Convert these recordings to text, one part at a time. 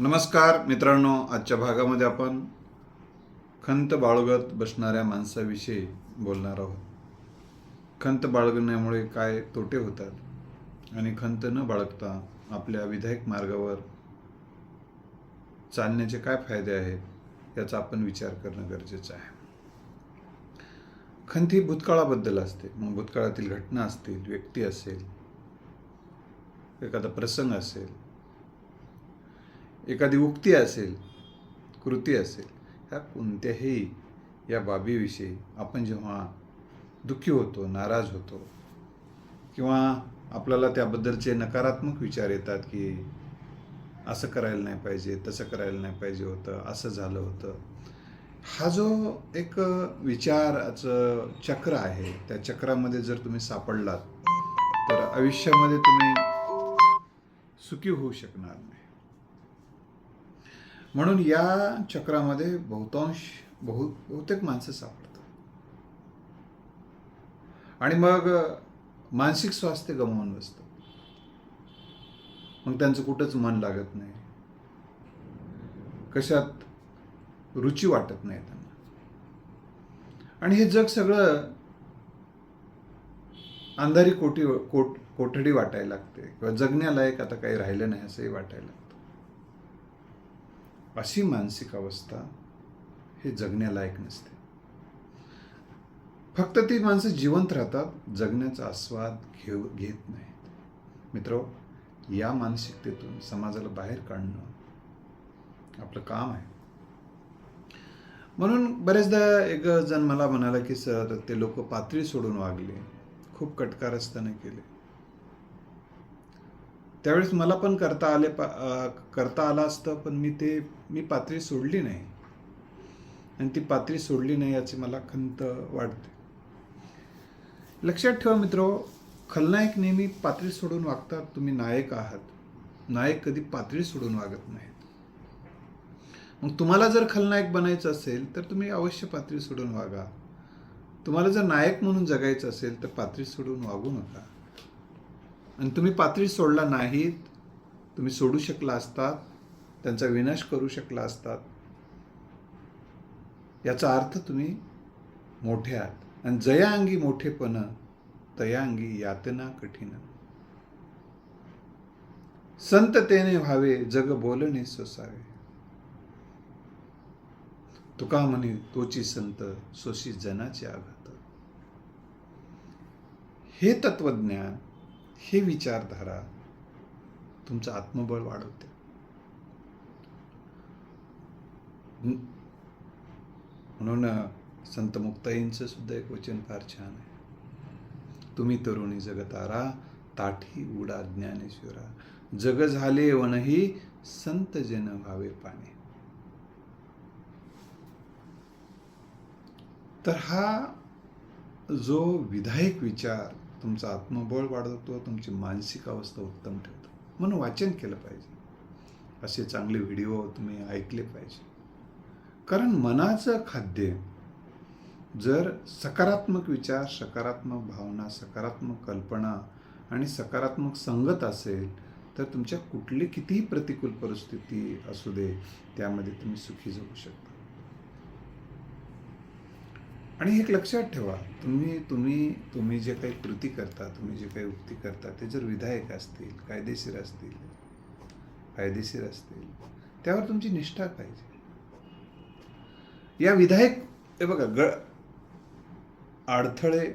नमस्कार मित्रांनो आजच्या भागामध्ये आपण खंत बाळगत बसणाऱ्या माणसाविषयी बोलणार आहोत. खंत बाळगण्यामुळे काय तोटे होतात आणि खंत न बाळगता आपल्या विधायक मार्गावर चालण्याचे काय फायदे आहेत याचा आपण विचार करणं गरजेचं आहे. खंत ही भूतकाळाबद्दल असते. मग भूतकाळातील घटना असतील व्यक्ती असेल एखादा प्रसंग असेल एखादी उक्ती असेल कृती असेल ह्या कोणत्याही या बाबीविषयी आपण जेव्हा दुःखी होतो नाराज होतो किंवा आपल्याला त्याबद्दलचे नकारात्मक विचार येतात की असं करायला नाही पाहिजे तसं करायला नाही पाहिजे होतं असं झालं होतं हा जो एक विचाराचं चक्र आहे त्या चक्रामध्ये जर तुम्ही सापडलात तर आयुष्यामध्ये तुम्ही सुखी होऊ शकणार नाही. म्हणून या चक्रामध्ये बहुतांश बहु बहुतेक माणसं सापडतात. आणि मग मानसिक स्वास्थ्य गमावून बसतं. मग त्यांचं कुठंच मन लागत नाही. कशात रुची वाटत नाही त्यांना. आणि हे जग सगळं अंधारी कोठी कोट कोठडी वाटायला लागते. किंवा जगण्यालायक आता काही राहिलं नाही असंही वाटायला लागतं. अशी मानसिक अवस्था हे जगण्यालायक नसते. फक्त ती माणसं जिवंत राहतात जगण्याचा आस्वाद घेऊ घेत नाहीत. मित्र या मानसिकतेतून समाजाला बाहेर काढणं आपलं काम आहे. म्हणून बरेचदा एक जण मला म्हणाला की सर ते लोक पातळी सोडून वागले. खूप कटकारस्थाने केले. त्यावेळेस मला पण करता आले पा करता आलं असतं पण मी ते मी पातळी सोडली नाही. आणि ती पातळी सोडली नाही याची मला खंत वाटते. लक्षात ठेवा मित्र खलनायक नेहमी पातळी सोडून वागतात तुम्ही नायक आहात. नायक कधी पातळी सोडून वागत नाहीत. मग तुम्हाला जर खलनायक बनायचं असेल तर तुम्ही अवश्य पातळी सोडून वागा. तुम्हाला जर नायक म्हणून जगायचं असेल तर पातळी सोडून वागू नका. आणि तुम्ही पातळी सोडला नाहीत तुम्ही सोडू शकला असतात त्यांचा विनाश करू शकला असतात याचा अर्थ तुम्ही मोठे आहात. आणि जया अंगी मोठेपण तया अंगी यातना कठीण. संततेने व्हावे जग बोलणे सोसावे. तुका म्हणे तोची संत सोशी जनाचे आघात. हे तत्वज्ञान हे विचारधारा तुमचं आत्मबळ वाढवते. म्हणून संत मुक्ताईंचं सुद्धा एक वचन फार छान आहे. तुम्ही तरुणी जगतारा ताठी उडा ज्ञानेश्वरा. जग झाले वनही संत जन व्हावे पाने. तर हा जो विधायक विचार तुमचा आत्मबळ वाढवतो तुमची मानसिक अवस्था उत्तम ठेवतो. म्हणून वाचन केलं पाहिजे. असे चांगले व्हिडिओ तुम्ही ऐकले पाहिजे. कारण मनाचं खाद्य जर सकारात्मक विचार सकारात्मक भावना सकारात्मक कल्पना आणि सकारात्मक संगत असेल तर तुमच्या कुठली कितीही प्रतिकूल परिस्थिती असू दे त्यामध्ये तुम्ही सुखी जगू शकता. आणि एक लक्षात ठेवा तुम्ही तुम्ही तुम्ही जे काही कृती करता तुम्ही जे काही उक्ती करता ते जर विधायक असतील कायदेशीर असतील कायदेशीर असतील त्यावर तुमची निष्ठा पाहिजे. या विधायक हे बघा ग अडथळे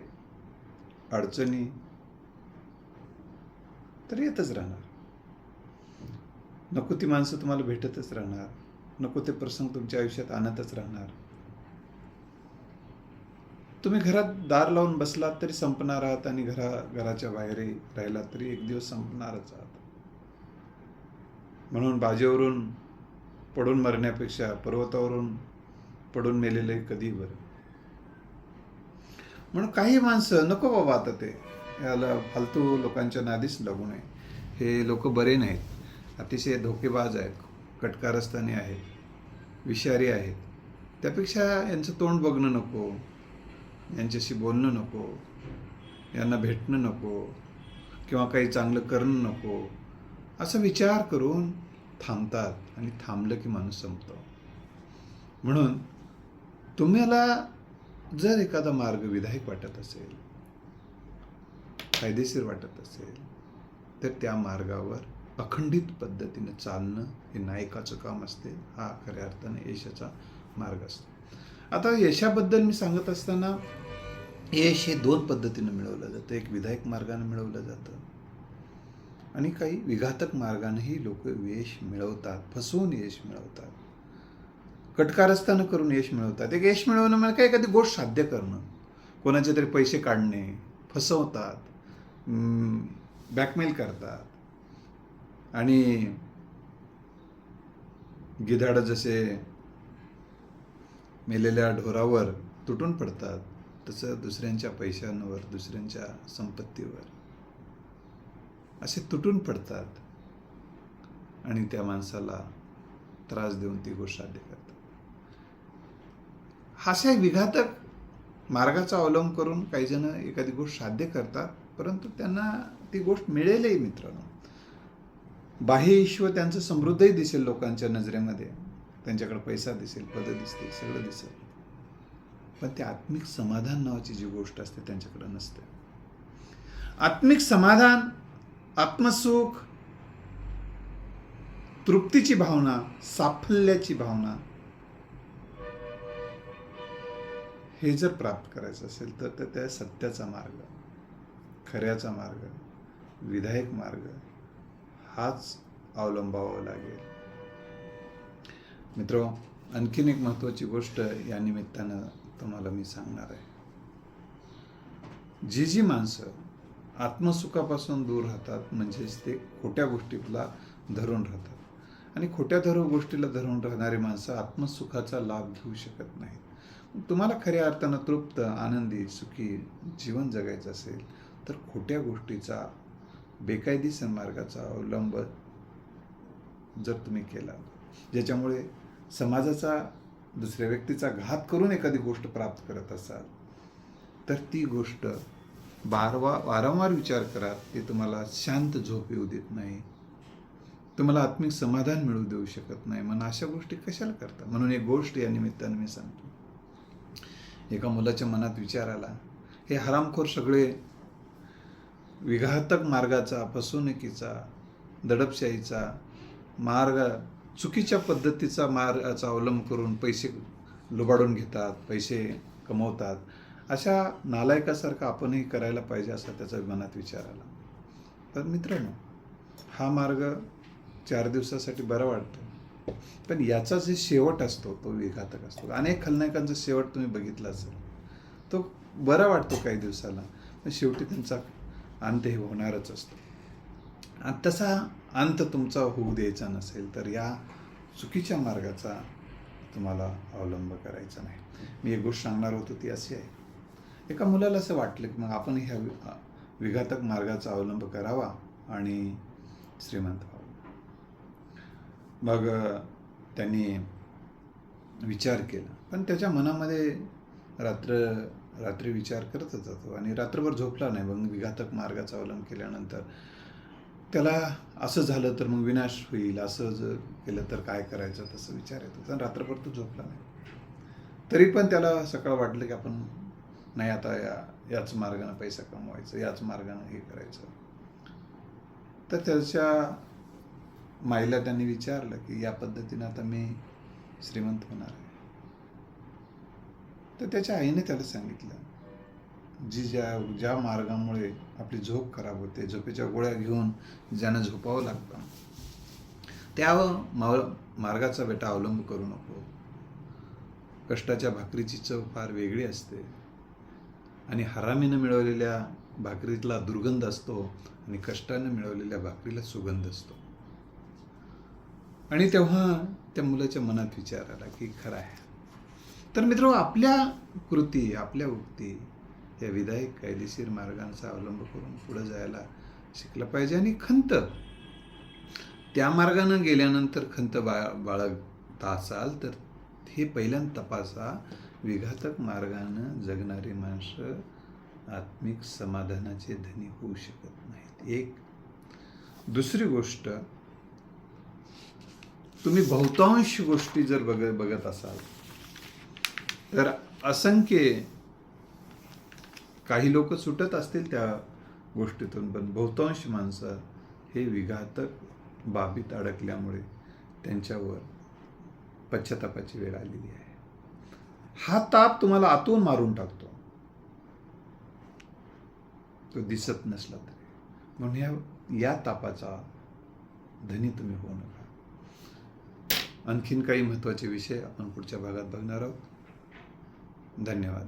अडचणी तर येतच राहणार. नको ती माणसं तुम्हाला भेटतच राहणार नको ते प्रसंग तुमच्या आयुष्यात आणतच राहणार. तुम्ही घरात दार लावून बसलात तरी संपणार आहात आणि घरा घराच्या बाहेरही राहिलात तरी एक दिवस संपणारच आहात. म्हणून बाजेवरून पडून मरण्यापेक्षा पर्वतावरून पडून मेलेले कधी बरं? म्हणून काही माणसं नको बाबा आता ते याला फालतू लोकांच्या नादीच लागू नये. हे लोक बरे नाहीत. अतिशय धोकेबाज आहेत कटकारस्थानी आहेत विषारी आहेत. त्यापेक्षा यांचं तोंड बघणं नको. यांच्याशी बोलणं नको यांना भेटणं नको किंवा काही चांगलं करणं नको असा विचार करून थांबतात आणि थांबलं की माणूस संपतो. म्हणून तुम्हाला जर एखादा मार्ग विधायक वाटत असेल फायदेशीर वाटत असेल तर त्या मार्गावर अखंडित पद्धतीने चालणं हे नायकाचं काम असते. हा खऱ्या अर्थाने यशाचा मार्ग असतो. आता यशाबद्दल मी सांगत असताना यश हे दोन पद्धतीनं मिळवलं जातं. एक विधायक मार्गाने मिळवलं जातं आणि काही विघातक मार्गानेही लोक यश मिळवतात फसवून यश मिळवतात. कटकारस्थानं करून यश मिळवतात. एक यश मिळवणं म्हणजे काय? एखादी गोष्ट साध्य करणं. कोणाचे तरी पैसे काढणे फसवतात बॅकमेल करतात. आणि गिधाडं जसे मेलेल्या ढोरावर तुटून पडतात तसं दुसऱ्यांच्या पैशांवर दुसऱ्यांच्या संपत्तीवर. असे तुटून पडतात आणि त्या माणसाला त्रास देऊन ती गोष्ट साध्य करतात. हास्य विघातक मार्गाचा अवलंब करून काही जण एखादी गोष्ट साध्य करतात परंतु त्यांना ती गोष्ट मिळेलही मित्रांनो. बाह्य ईश्वर त्यांचं समृद्धही दिसेल लोकांच्या नजरेमध्ये. त्यांच्याकडे पैसा दिसेल पद दिसतील सगळं दिसेल. पण ते आत्मिक समाधान नावाची जी गोष्ट असते त्यांच्याकडे नसते. आत्मिक समाधान आत्मसुख तृप्तीची भावना साफल्याची भावना हे जर प्राप्त करायचं असेल तर तर त्या सत्याचा मार्ग खऱ्याचा मार्ग विधायक मार्ग हाच अवलंबावा लागेल. मित्र आणखीन एक महत्त्वाची गोष्ट या निमित्तानं तुम्हाला मी सांगणार आहे. जी जी माणसं आत्मसुखापासून दूर राहतात म्हणजेच ते खोट्या गोष्टीला धरून राहतात. आणि खोट्या धरू गोष्टीला धरून राहणारी माणसं आत्मसुखाचा लाभ घेऊ शकत नाहीत. तुम्हाला खऱ्या अर्थानं तृप्त आनंदी सुखी जीवन जगायचं असेल तर खोट्या गोष्टीचा बेकायदेशीर मार्गाचा अवलंब जर तुम्ही केला ज्याच्यामुळे समाजाचा दुसऱ्या व्यक्तीचा घात करून एखादी गोष्ट प्राप्त करत असाल तर ती गोष्ट बारवा वारंवार विचार करा ते तुम्हाला शांत झोप येऊ देत नाही. तुम्हाला आत्मिक समाधान मिळू देऊ शकत नाही. म्हणून अशा गोष्टी कशाला करता? म्हणून एक गोष्ट या निमित्तानं मी सांगतो. एका मुलाच्या मनात विचार आला. हे हरामखोर सगळे विघातक मार्गाचा फसवणुकीचा दडपशाहीचा मार्ग चुकीच्या पद्धतीचा मार्गाचा अवलंब करून पैसे लुबाडून घेतात पैसे कमवतात अशा नालायकासारखं आपणही करायला पाहिजे असा त्याचा मनात विचार आला. तर मित्रांनो हा मार्ग चार दिवसासाठी बरा वाटतो. पण याचा जे शेवट असतो तो विघातक असतो. अनेक खलनायकांचा शेवट तुम्ही बघितला असेल. तो बरा वाटतो काही दिवसाला. पण शेवटी त्यांचा अंत हे होणारच असतो. तसा अंत तुमचा होऊ द्यायचा नसेल तर या चुकीच्या मार्गाचा तुम्हाला अवलंब करायचा नाही. मी एक गोष्ट सांगणार होतो ती अशी आहे. एका मुलाला असं वाटलं की मग आपण ह्या विघातक मार्गाचा अवलंब करावा आणि श्रीमंत व्हावं. मग त्यांनी विचार केला. पण त्याच्या मनामध्ये रात्र रात्री विचार करतच जातो आणि रात्रभर झोपला नाही. मग विघातक मार्गाचा अवलंब केल्यानंतर त्याला असं झालं तर मग विनाश होईल असं जर केलं तर काय करायचं तसं विचार येतो. तर रात्रभर तो झोपला नाही. तरी पण त्याला सकाळ वाटलं की आपण नाही आता या याच मार्गानं पैसा कमवायचा याच मार्गानं हे करायचं. तर त्याच्या माईला त्यांनी विचारलं की या पद्धतीनं आता मी श्रीमंत होणार आहे. तर त्याच्या आईने त्याला सांगितलं जी ज्या ज्या मार्गामुळे आपली झोप खराब होते झोपेच्या गोळ्या घेऊन ज्यांना झोपावं लागतं त्या मा- मार्गाचा बेटा अवलंब करू नको. कष्टाच्या भाकरीची चव फार वेगळी असते आणि हरामीनं मिळवलेल्या भाकरीतला दुर्गंध असतो आणि कष्टानं मिळवलेल्या भाकरीला सुगंध असतो. आणि तेव्हा त्या मुलाच्या मनात विचार आला की खरं आहे. तर मित्र आपल्या कृती आपल्या उक्ती या विधायक कायदेशीर मार्गांचा अवलंब करून पुढे जायला शिकलं पाहिजे आणि खंत. त्या मार्गानं गेल्यानंतर खंत बा बाळगता असाल तर हे पहिल्यांदा तपासा. विघातक मार्गानं जगणारी माणसं आत्मिक समाधानाचे धनी होऊ शकत नाहीत. एक. दुसरी गोष्ट तुम्ही बहुतांश गोष्टी जर बघ बघत असाल तर असंख्य काही लोक सुटत असतील त्या गोष्टीतून पण बहुतांश माणसं हे विघातक बाबीत अडकल्यामुळे त्यांच्यावर पश्चातापाची वेळ आलेली आहे. हा ताप तुम्हाला आतून मारून टाकतो. तो दिसत नसला तरी. म्हणून या या तापाचा धनी तुम्ही होऊ नका. आणखीन काही महत्त्वाचे विषय आपण पुढच्या भागात बघणार आहोत. धन्यवाद.